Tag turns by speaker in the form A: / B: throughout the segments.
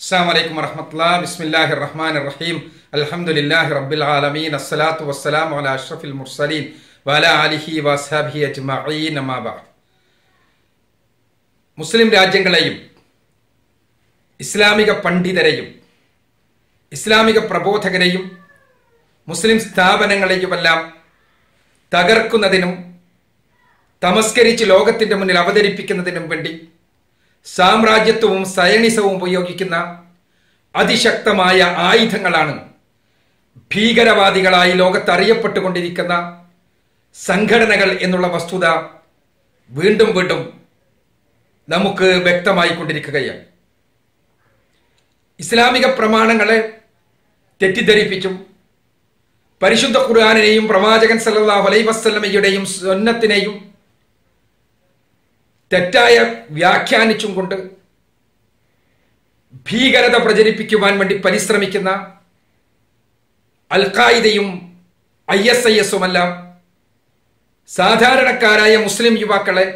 A: അസ്സാം വലൈക്കും ബിസ്മില്ലാഹി റഹ്മാൻ റഹീം. അലഹമുല്ലാഹി റബ്ബിൽ ആലമീൻ. അസ്സലാത്തു വസ്സലാം അല അഷ്റഫിൽ മുർസലീൻ വല അലിഹി വസാബി അജ്മഈൻ. അമ്മാ ബഅദ്. മുസ്ലിം രാജ്യങ്ങളെയും ഇസ്ലാമിക പണ്ഡിതരെയും ഇസ്ലാമിക പ്രബോധകരെയും മുസ്ലിം സ്ഥാപനങ്ങളെയുമെല്ലാം തകർക്കുന്നതിനും തമസ്കരിച്ച് ലോകത്തിന്റെ മുന്നിൽ അവതരിപ്പിക്കുന്നതിനും വേണ്ടി സാമ്രാജ്യത്വവും സയണിസവും ഉപയോഗിക്കുന്ന അതിശക്തമായ ആയുധങ്ങളാണ് ഭീകരവാദികളായി ലോകത്ത് അറിയപ്പെട്ടുകൊണ്ടിരിക്കുന്ന സംഘടനകൾ എന്നുള്ള വസ്തുത വീണ്ടും വീണ്ടും നമുക്ക് വ്യക്തമായി കൊണ്ടിരിക്കുകയാണ്. ഇസ്ലാമിക പ്രമാണങ്ങളെ തെറ്റിദ്ധരിപ്പിച്ചും പരിശുദ്ധ ഖുർആാനിനെയും പ്രവാചകൻ സല്ലല്ലാഹു അലൈഹി വസല്ലമയുടെയും സുന്നത്തിനെയും തെറ്റായ വ്യാഖ്യാനിച്ചും കൊണ്ട് ഭീകരത പ്രചരിപ്പിക്കുവാൻ വേണ്ടി പരിശ്രമിക്കുന്ന അൽഖായിദയും ഐ എസ് ഐ എസുമെല്ലാം സാധാരണക്കാരായ മുസ്ലിം യുവാക്കളെ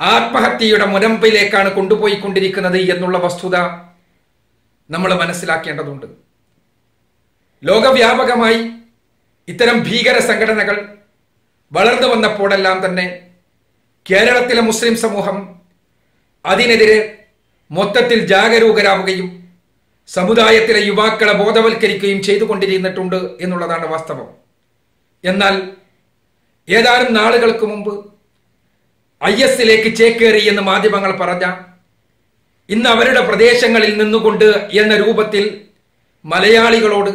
A: ആത്മഹത്യയുടെ മുനമ്പിലേക്കാണ് കൊണ്ടുപോയിക്കൊണ്ടിരിക്കുന്നത് എന്നുള്ള വസ്തുത നമ്മൾ മനസ്സിലാക്കേണ്ടതുണ്ട്. ലോകവ്യാപകമായി ഇത്തരം ഭീകര സംഘടനകൾ വളർന്നു വന്നപ്പോഴെല്ലാം തന്നെ കേരളത്തിലെ മുസ്ലിം സമൂഹം അതിനെതിരെ മൊത്തത്തിൽ ജാഗരൂകരാവുകയും സമുദായത്തിലെ യുവാക്കളെ ബോധവൽക്കരിക്കുകയും ചെയ്തുകൊണ്ടിരുന്നിട്ടുണ്ട് എന്നുള്ളതാണ് വാസ്തവം. എന്നാൽ ഏതാനും നാളുകൾക്ക് മുമ്പ് ഐ എസിലേക്ക് ചേക്കേറി എന്ന് മാധ്യമങ്ങൾ പറഞ്ഞ ഇന്ന് അവരുടെ പ്രദേശങ്ങളിൽ നിന്നുകൊണ്ട് എന്ന രൂപത്തിൽ മലയാളികളോട്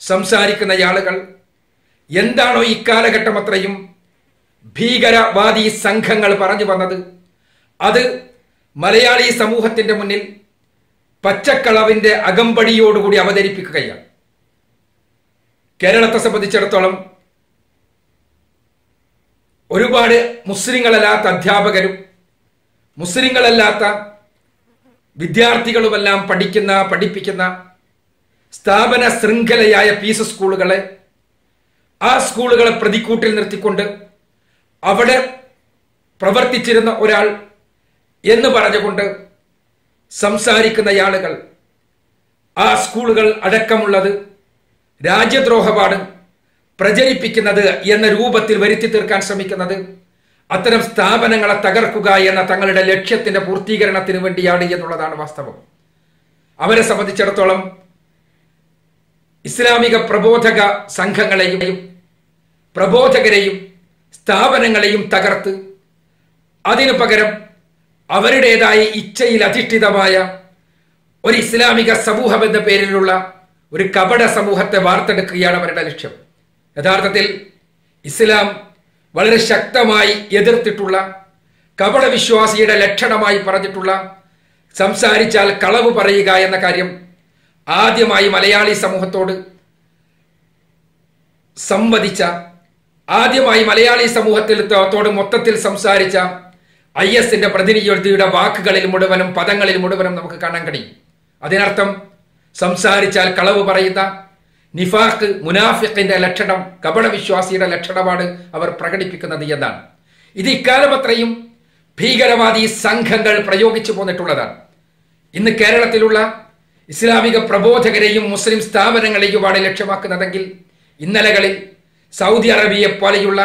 A: സംസാരിക്കുന്ന ആളുകൾ എന്താണോ ഇക്കാലഘട്ടം അത്രയും ഭീകരവാദി സംഘങ്ങൾ പറഞ്ഞു വന്നത് അത് മലയാളി സമൂഹത്തിന്റെ മുന്നിൽ പച്ചക്കളവിന്റെ അകമ്പടിയോടുകൂടി അവതരിപ്പിക്കുകയാണ്. കേരളത്തെ സംബന്ധിച്ചിടത്തോളം ഒരുപാട് മുസ്ലിങ്ങളല്ലാത്ത അധ്യാപകരും മുസ്ലിങ്ങളല്ലാത്ത വിദ്യാർത്ഥികളുമെല്ലാം പഠിക്കുന്ന പഠിപ്പിക്കുന്ന സ്ഥാപന ശൃംഖലയായ പീസ് സ്കൂളുകളെ ആ സ്കൂളുകളെ പ്രതിക്കൂട്ടിൽ നിർത്തിക്കൊണ്ട് അവിടെ പ്രവർത്തിച്ചിരുന്ന ഒരാൾ എന്ന് പറഞ്ഞുകൊണ്ട് സംസാരിക്കുന്ന ആളുകൾ ആ സ്കൂളുകൾ അടക്കമുള്ളത് രാജ്യദ്രോഹമാണ് പ്രചരിപ്പിക്കുന്നത് എന്ന രൂപത്തിൽ വരുത്തി തീർക്കാൻ ശ്രമിക്കുന്നത്. അത്തരം സ്ഥാപനങ്ങളെ തകർക്കുക എന്ന തങ്ങളുടെ ലക്ഷ്യത്തിന്റെ പൂർത്തീകരണത്തിന് വേണ്ടിയാണ് എന്നുള്ളതാണ് വാസ്തവം. അവരെ സംബന്ധിച്ചിടത്തോളം ഇസ്ലാമിക പ്രബോധക സംഘങ്ങളെയും പ്രബോധകരെയും സ്ഥാപനങ്ങളെയും തകർത്ത്. അതിനു പകരം അവരുടേതായ ഇച്ഛയിൽ അധിഷ്ഠിതമായ ഒരു ഇസ്ലാമിക സമൂഹം എന്ന പേരിലുള്ള ഒരു കപട സമൂഹത്തെ വാർത്തെടുക്കുകയാണ് അവരുടെ ലക്ഷ്യം. യഥാർത്ഥത്തിൽ ഇസ്ലാം വളരെ ശക്തമായി എതിർത്തിട്ടുള്ള കപട വിശ്വാസിയുടെ ലക്ഷണമായി പറഞ്ഞിട്ടുള്ള സംസാരിച്ചാൽ കളവ് പറയുക എന്ന കാര്യം ആദ്യമായി മലയാളി സമൂഹത്തോട് സംവദിച്ച ആദ്യമായി മലയാളി സമൂഹത്തിൽ തോട് മൊത്തത്തിൽ സംസാരിച്ച ഐ എസിന്റെ പ്രതിനിധിയുടെ വാക്കുകളിൽ മുഴുവനും പദങ്ങളിൽ മുഴുവനും നമുക്ക് കാണാൻ കഴിയും. അതിനർത്ഥം സംസാരിച്ചാൽ കളവ് പറയുന്ന നിഫാഖ് മുനാഫിഖിന്റെ ലക്ഷണം കപട വിശ്വാസിയുടെ ലക്ഷണമാണ് അവർ പ്രകടിപ്പിക്കുന്നത് എന്നാണ്. ഇത് ഇക്കാലം അത്രയും ഭീകരവാദി സംഘങ്ങൾ പ്രയോഗിച്ചു പോന്നിട്ടുള്ളതാണ്. ഇന്ന് കേരളത്തിലുള്ള ഇസ്ലാമിക പ്രബോധകരെയും മുസ്ലിം സ്ഥാപനങ്ങളെയുമാണ് ലക്ഷ്യമാക്കുന്നതെങ്കിൽ ഇന്നലകളിൽ സൗദി അറേബ്യയെ പോലെയുള്ള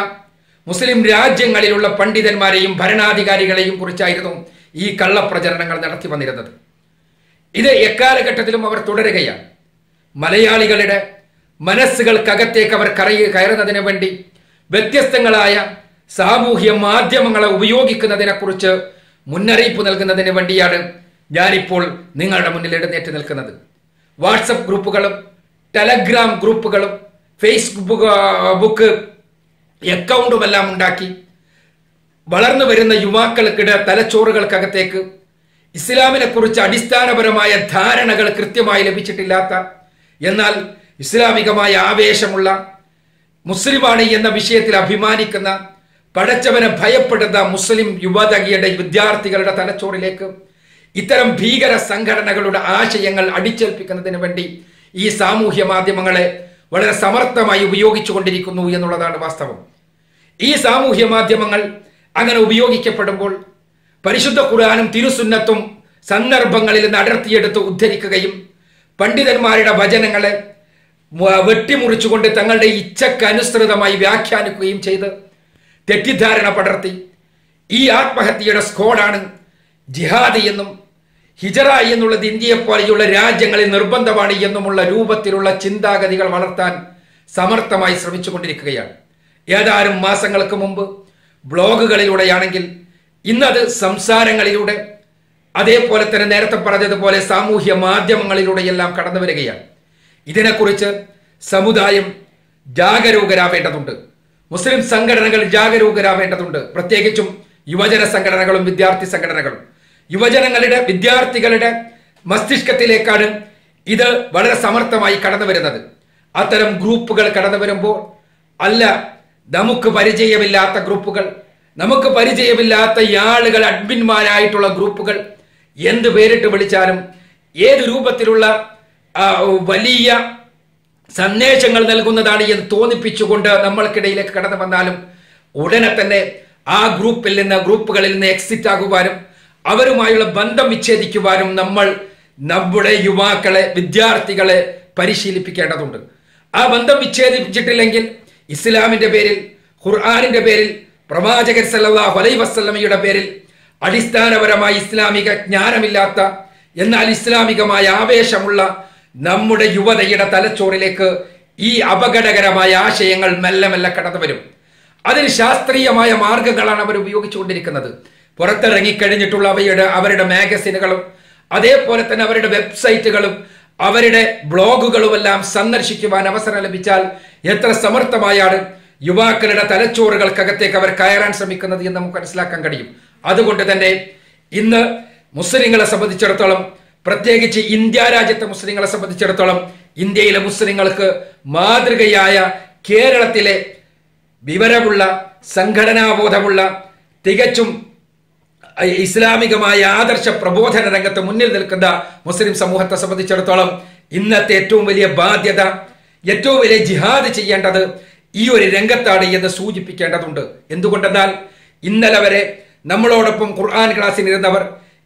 A: മുസ്ലിം രാജ്യങ്ങളിലുള്ള പണ്ഡിതന്മാരെയും ഭരണാധികാരികളെയും കുറിച്ചായിരുന്നു ഈ കള്ളപ്രചരണങ്ങൾ നടത്തി വന്നിരുന്നത്. ഇത് എക്കാലഘട്ടത്തിലും അവർ തുടരുകയാണ്. മലയാളികളുടെ മനസ്സുകൾക്കകത്തേക്ക് അവർ കറയി കയറുന്നതിന് വേണ്ടി വ്യത്യസ്തങ്ങളായ സാമൂഹ്യ മാധ്യമങ്ങളെ ഉപയോഗിക്കുന്നതിനെക്കുറിച്ച് മുന്നറിയിപ്പ് നൽകുന്നതിന് വേണ്ടിയാണ് ഞാനിപ്പോൾ നിങ്ങളുടെ മുന്നിൽ എഴുന്നേറ്റ് നിൽക്കുന്നത്. വാട്സപ്പ് ഗ്രൂപ്പുകളും ടെലഗ്രാം ഗ്രൂപ്പുകളും ഫേസ്ബുക്ക് ബുക്ക് അക്കൗണ്ടുമെല്ലാം ഉണ്ടാക്കി. വളർന്നു വരുന്ന യുവാക്കൾക്കിടെ തലച്ചോറുകൾക്കകത്തേക്ക് ഇസ്ലാമിനെ കുറിച്ച് അടിസ്ഥാനപരമായ ധാരണകൾ കൃത്യമായി ലഭിച്ചിട്ടില്ലാത്ത എന്നാൽ ഇസ്ലാമികമായ ആവേശമുള്ള മുസ്ലിമാണ് എന്ന വിഷയത്തിൽ അഭിമാനിക്കുന്ന പടച്ചവനെ ഭയപ്പെടുന്ന മുസ്ലിം യുവതകിയുടെ വിദ്യാർത്ഥികളുടെ തലച്ചോറിലേക്ക് ഇത്തരം ഭീകര സംഘടനകളുടെ ആശയങ്ങൾ അടിച്ചേൽപ്പിക്കുന്നതിന് വേണ്ടി ഈ സാമൂഹ്യ മാധ്യമങ്ങളെ വളരെ സമർത്ഥമായി ഉപയോഗിച്ചുകൊണ്ടിരിക്കുന്നു എന്നുള്ളതാണ് വാസ്തവം. ഈ സാമൂഹ്യ മാധ്യമങ്ങൾ അങ്ങനെ ഉപയോഗിക്കപ്പെടുമ്പോൾ പരിശുദ്ധ ഖുർആാനും തിരുസുന്നത്തും സന്ദർഭങ്ങളിൽ നിന്ന് അടർത്തിയെടുത്ത് ഉദ്ധരിക്കുകയും പണ്ഡിതന്മാരുടെ വചനങ്ങളെ വെട്ടിമുറിച്ചുകൊണ്ട് തങ്ങളുടെ ഇച്ഛക്കനുസൃതമായി വ്യാഖ്യാനിക്കുകയും ചെയ്ത് തെറ്റിദ്ധാരണ പടർത്തി. ഈ ആത്മഹത്യയുടെ സ്കോഡാണ് ജിഹാദി എന്നും ഹിജറ എന്നുള്ളത് ഇന്ത്യയെ പോലെയുള്ള രാജ്യങ്ങളിൽ നിർബന്ധമാണ് എന്നുമുള്ള രൂപത്തിലുള്ള ചിന്താഗതികൾ വളർത്താൻ സമർത്ഥമായി ശ്രമിച്ചുകൊണ്ടിരിക്കുകയാണ്. ഏതാനും മാസങ്ങൾക്ക് മുമ്പ് ബ്ലോഗുകളിലൂടെയാണെങ്കിൽ ഇന്നത് സംസാരങ്ങളിലൂടെ അതേപോലെ തന്നെ നേരത്തെ പറഞ്ഞതുപോലെ സാമൂഹ്യ മാധ്യമങ്ങളിലൂടെയെല്ലാം കടന്നു വരികയാണ്. ഇതിനെക്കുറിച്ച് സമുദായം ജാഗരൂകരാവേണ്ടതുണ്ട്. മുസ്ലിം സംഘടനകൾ ജാഗരൂകരാവേണ്ടതുണ്ട്. പ്രത്യേകിച്ചും യുവജന സംഘടനകളും വിദ്യാർത്ഥി സംഘടനകളും. യുവജനങ്ങളുടെ വിദ്യാർത്ഥികളുടെ മസ്തിഷ്കത്തിലേക്കാണ് ഇത് വളരെ സമർത്ഥമായി കടന്നു വരുന്നത്. അത്തരം ഗ്രൂപ്പുകൾ കടന്നു വരുമ്പോൾ അല്ല നമുക്ക് പരിചയമില്ലാത്ത ഗ്രൂപ്പുകൾ നമുക്ക് പരിചയമില്ലാത്ത ആളുകൾ അഡ്മിന്മാരായിട്ടുള്ള ഗ്രൂപ്പുകൾ എന്ത് പേരിട്ട് വിളിച്ചാലും ഏത് രൂപത്തിലുള്ള വലിയ സന്ദേശങ്ങൾ നൽകുന്നതാണ് എന്ന് തോന്നിപ്പിച്ചുകൊണ്ട് നമ്മൾക്കിടയിലേക്ക് കടന്നു വന്നാലും ഉടനെ തന്നെ ആ ഗ്രൂപ്പിൽ നിന്ന് ഗ്രൂപ്പുകളിൽ നിന്ന് എക്സിറ്റ് ആകുവാനും അവരുമായുള്ള ബന്ധം വിച്ഛേദിക്കുവാനും നമ്മൾ നമ്മുടെ യുവാക്കളെ വിദ്യാർത്ഥികളെ പരിശീലിപ്പിക്കേണ്ടതുണ്ട്. ആ ബന്ധം വിച്ഛേദിപ്പിച്ചിട്ടില്ലെങ്കിൽ ഇസ്ലാമിന്റെ പേരിൽ ഖുർആാനിന്റെ പേരിൽ പ്രവാചകൻ സല്ലല്ലാഹു അലൈഹി വസല്ലമയുടെ പേരിൽ അടിസ്ഥാനപരമായി ഇസ്ലാമിക ജ്ഞാനമില്ലാത്ത എന്നാൽ ഇസ്ലാമികമായ ആവേശമുള്ള നമ്മുടെ യുവതയുടെ തലച്ചോറിലേക്ക് ഈ അപകടകരമായ ആശയങ്ങൾ മെല്ലെ മെല്ലെ കടന്നു വരും അതിന് ശാസ്ത്രീയമായ മാർഗങ്ങളാണ് അവർ ഉപയോഗിച്ചുകൊണ്ടിരിക്കുന്നത്. പുറത്തിറങ്ങിക്കഴിഞ്ഞിട്ടുള്ള അവയുടെ അവരുടെ മാഗസിനുകളും അതേപോലെ തന്നെ അവരുടെ വെബ്സൈറ്റുകളും അവരുടെ ബ്ലോഗുകളുമെല്ലാം സന്ദർശിക്കുവാൻ അവസരം ലഭിച്ചാൽ എത്ര സമർത്ഥമായാണ് യുവാക്കളുടെ തലച്ചോറുകൾക്കകത്തേക്ക് അവർ കയറാൻ ശ്രമിക്കുന്നത് എന്ന് നമുക്ക് മനസ്സിലാക്കാൻ കഴിയും. അതുകൊണ്ട് തന്നെ ഇന്ന് മുസ്ലിങ്ങളെ സംബന്ധിച്ചിടത്തോളം പ്രത്യേകിച്ച് ഇന്ത്യ രാജ്യത്തെ മുസ്ലിങ്ങളെ സംബന്ധിച്ചിടത്തോളം ഇന്ത്യയിലെ മുസ്ലിങ്ങൾക്ക് മാതൃകയായ കേരളത്തിലെ വിവരമുള്ള സംഘടനാബോധമുള്ള തികച്ചും ഇസ്ലാമികമായ ആദർശ പ്രബോധന രംഗത്ത് മുന്നിൽ നിൽക്കുന്ന മുസ്ലിം സമൂഹത്തെ സംബന്ധിച്ചിടത്തോളം ഇന്നത്തെ ഏറ്റവും വലിയ ബാധ്യത ഏറ്റവും വലിയ ജിഹാദ് ചെയ്യേണ്ടത് ഈ ഒരു രംഗത്താണ് എന്ന് സൂചിപ്പിക്കേണ്ടതുണ്ട്. എന്തുകൊണ്ടെന്നാൽ ഇന്നലെ വരെ നമ്മളോടൊപ്പം ഖുർആൻ ക്ലാസ്സിനിരുന്നവർ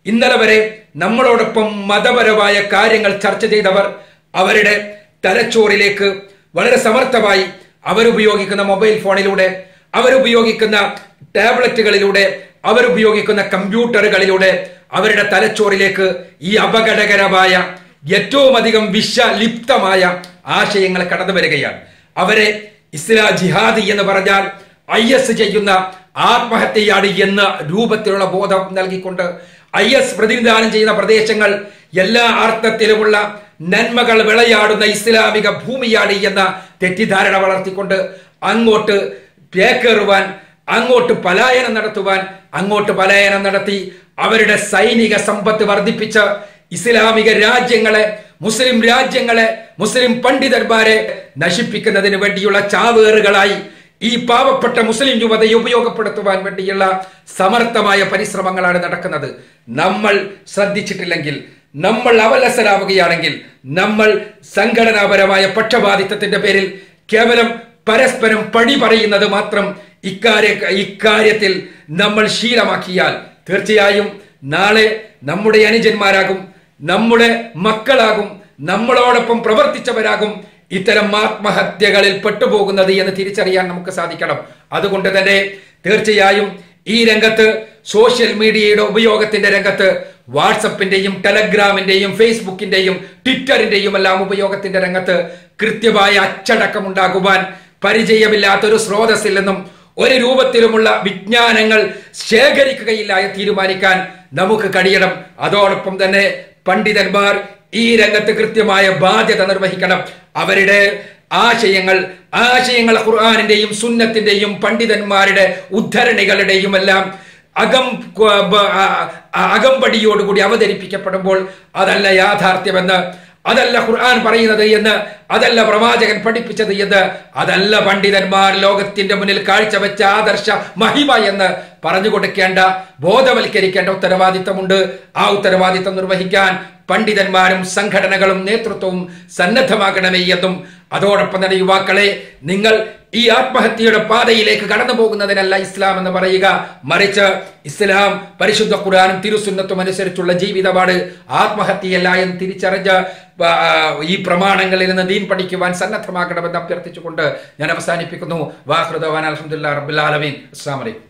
A: ഇന്നലെ വരെ നമ്മളോടൊപ്പം മതപരമായ കാര്യങ്ങൾ ചർച്ച ചെയ്തവർ അവരുടെ തലച്ചോറിലേക്ക് വളരെ സമർത്ഥമായി അവരുപയോഗിക്കുന്ന മൊബൈൽ ഫോണിലൂടെ അവരുപയോഗിക്കുന്ന ടാബ്ലറ്റുകളിലൂടെ അവരുപയോഗിക്കുന്ന കമ്പ്യൂട്ടറുകളിലൂടെ അവരുടെ തലച്ചോറിലേക്ക് ഈ അപകടകരമായ ഏറ്റവും അധികം വിഷലിപ്തമായ ആശയങ്ങൾ കടന്നു വരികയാണ്. അവരെ ഇസ്ലാ ജിഹാദി എന്ന് പറഞ്ഞാൽ ഐ എസ് ചെയ്യുന്ന ആത്മഹത്യയാണ് എന്ന രൂപത്തിലുള്ള ബോധം നൽകിക്കൊണ്ട് ഐ എസ് പ്രതിനിധാനം ചെയ്യുന്ന പ്രദേശങ്ങൾ എല്ലാ അർത്ഥത്തിലുമുള്ള നന്മകൾ വിളയാടുന്ന ഇസ്ലാമിക ഭൂമിയാണ് എന്ന തെറ്റിദ്ധാരണ വളർത്തിക്കൊണ്ട് അങ്ങോട്ട് പേക്കേറുവാൻ അങ്ങോട്ട് പലായനം നടത്തുവാൻ അങ്ങോട്ട് പലായനം നടത്തി അവരുടെ സൈനിക സമ്പത്ത് വർദ്ധിപ്പിച്ച് ഇസ്ലാമിക രാജ്യങ്ങളെ മുസ്ലിം രാജ്യങ്ങളെ മുസ്ലിം പണ്ഡിതന്മാരെ നശിപ്പിക്കുന്നതിന് വേണ്ടിയുള്ള ചാവേറുകളായി ഈ പാവപ്പെട്ട മുസ്ലിം യുവതയെ ഉപയോഗപ്പെടുത്തുവാൻ വേണ്ടിയുള്ള സമർത്ഥമായ പരിശ്രമങ്ങളാണ് നടക്കുന്നത്. നമ്മൾ ശ്രദ്ധിച്ചിട്ടില്ലെങ്കിൽ നമ്മൾ അവലസരാവുകയാണെങ്കിൽ നമ്മൾ സംഘടനാപരമായ പക്ഷപാതിത്വത്തിന്റെ പേരിൽ കേവലം പരസ്പരം പടി പറയുന്നത് മാത്രം ഇക്കാര്യ ഇക്കാര്യത്തിൽ നമ്മൾ ശീലമാക്കിയാൽ തീർച്ചയായും നാളെ നമ്മുടെ അനുജന്മാരാകും നമ്മുടെ മക്കളാകും നമ്മളോടൊപ്പം പ്രവർത്തിച്ചവരാകും ഇത്തരം ആത്മഹത്യകളിൽ പെട്ടുപോകുന്നത് എന്ന് തിരിച്ചറിയാൻ നമുക്ക് സാധിക്കണം. അതുകൊണ്ട് തന്നെ തീർച്ചയായും ഈ രംഗത്ത് സോഷ്യൽ മീഡിയയുടെ ഉപയോഗത്തിന്റെ രംഗത്ത് വാട്സപ്പിന്റെയും ടെലഗ്രാമിന്റെയും ഫേസ്ബുക്കിന്റെയും ട്വിറ്ററിന്റെയും എല്ലാം ഉപയോഗത്തിന്റെ രംഗത്ത് കൃത്യമായ അച്ചടക്കം ഉണ്ടാകുവാൻ പരിചയമില്ലാത്ത ഒരു സ്രോതസ്സിൽ നിന്നും ഒരു രൂപത്തിലുമുള്ള വിജ്ഞാനങ്ങൾ ശേഖരിക്കുകയില്ല എന്ന് തീരുമാനിക്കാൻ നമുക്ക് കഴിയണം. അതോടൊപ്പം തന്നെ പണ്ഡിതന്മാർ ഈ രംഗത്ത് കൃത്യമായ ബാധ്യത നിർവഹിക്കണം. അവരുടെ ആശയങ്ങൾ ആശയങ്ങൾ ഖുർആാനിന്റെയും സുന്നത്തിന്റെയും പണ്ഡിതന്മാരുടെ ഉദ്ധരണികളുടെയും എല്ലാം അകം അകമ്പടിയോടുകൂടി അവതരിപ്പിക്കപ്പെടുമ്പോൾ അതല്ല യാഥാർത്ഥ്യമെന്ന് അതല്ല ഖുർആൻ പറയുന്നത് എന്ന് അതല്ല പ്രവാചകൻ പഠിപ്പിച്ചത് എന്ന് അതല്ല പണ്ഡിതന്മാർ ലോകത്തിന്റെ മുന്നിൽ കാഴ്ചവെച്ച ആദർശ മഹിമ എന്ന് പറഞ്ഞു കൊടുക്കേണ്ട ബോധവൽക്കരിക്കേണ്ട ഉത്തരവാദിത്തമുണ്ട്. ആ ഉത്തരവാദിത്തം നിർവഹിക്കാൻ പണ്ഡിതന്മാരും സംഘടനകളും നേതൃത്വവും സന്നദ്ധമാകണമേ എന്നും. അതോടൊപ്പം തന്നെ യുവാക്കളെ നിങ്ങൾ ഈ ആത്മഹത്യയുടെ പാതയിലേക്ക് കടന്നു പോകുന്നതിനല്ല ഇസ്ലാം എന്ന് പറയുക. മറിച്ച് ഇസ്ലാം പരിശുദ്ധ ഖുർആാനും തിരുസുന്നത്തും അനുസരിച്ചുള്ള ജീവിതമാണ്. ആത്മഹത്യയല്ല എന്ന് തിരിച്ചറിഞ്ഞ് ഈ പ്രമാണങ്ങളിൽ നിന്ന് ദീൻ പഠിക്കുവാൻ സന്നദ്ധമാക്കണമെന്ന് അഭ്യർത്ഥിച്ചുകൊണ്ട് ഞാൻ അവസാനിപ്പിക്കുന്നു. വാഹൃദവാൻ അലഹമുല്ലാ റബുലാലമീൻ അസ്സാം വലൈക്കും